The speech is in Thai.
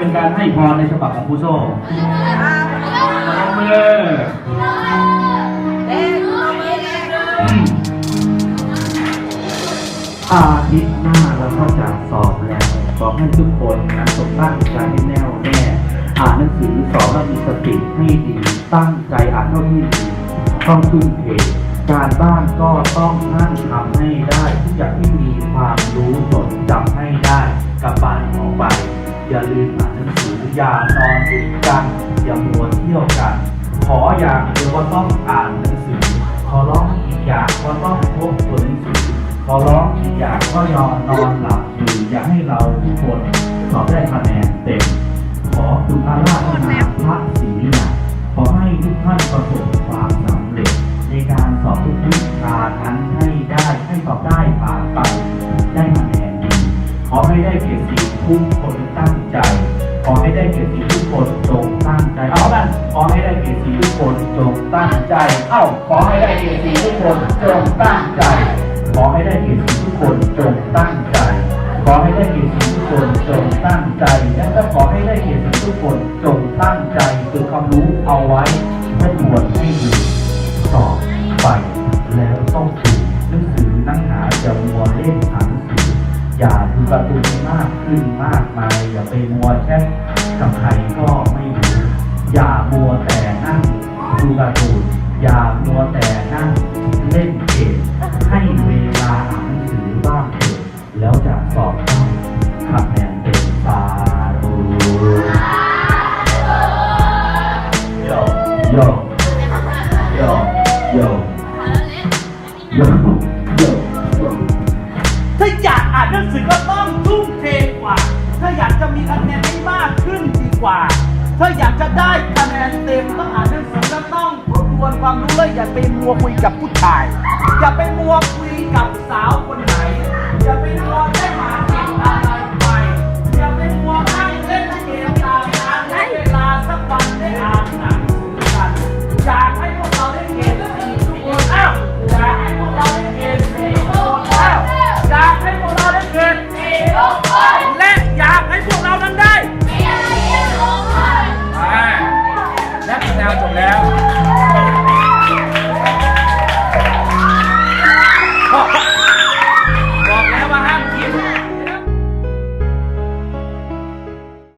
เป็นการให้พรในฉบับของครูโซ่เมื่ออาทิตย์หน้าเราก็จะสอบแล้ว ขอให้ทุกคนนั้นตกตั้งใจให้แน่วแน่อ่านหนังสือสอบแล้วมีสติให้ดีตั้งใจอ่านเท่าที่ดีต้องทุ่มเทการบ้านก็ต้องนั่งทำให้ได้ทุกอย่างที่มีความรู้จดจำให้ได้กลับบ้านออกไป อย่าลืม อย่านอนติดกันอย่ามัวเที่ยวกัน ขออย่างเดียวว่าต้องอ่านหนังสือ ขอร้องอีกอย่างว่าต้องพบตัวหนังสือขอร้องอีกอย่างก็ยอมนอนหลับอยู่อย่าให้เราทุกคนสอบได้ ขอให้ได้เกียรติทุกคนจงตั้งใจ เอาละขอให้ได้เกียรติทุกคนจงตั้งใจ เอ้า ขอให้ได้เกียรติทุกคนจงตั้งใจ ขอให้ได้เกียรติทุกคนจงตั้งใจ ขอให้ได้เกียรติทุกคนจงตั้งใจ และก็ขอให้ได้เกียรติทุกคนจงตั้งใจฝึกความรู้เอาไว้ให้ตรวจให้ดีสอบไปแล้วต้องถูกหนังสือนักหาอย่ามัวเล่นหนังสืออย่า ดูการ์ตูนมากขึ้นมากมายอย่าไปมัวแช่กับใครก็ไม่รู้อย่ามัวแต่นั่งดูการ์ตูนอย่ามัวแต่นั่งเล่นเกมให้เวลาอ่านหนังสือบ้างเถอะแล้วจะสอบได้คะแนนเต็มตาดูโยโยโยโยโยโยโยถ้าอยากอ่านหนังสือก็ต้องทุ่มเทกว่า ถ้าอยากจะมีคะแนนให้มากขึ้นดีกว่า ถ้าอยากจะได้คะแนนเต็มต้องอ่านหนังสือก็ต้องทบทวนความรู้และอย่าไปมัวคุยกับผู้ชาย อย่าไปมัวคุยกับสาว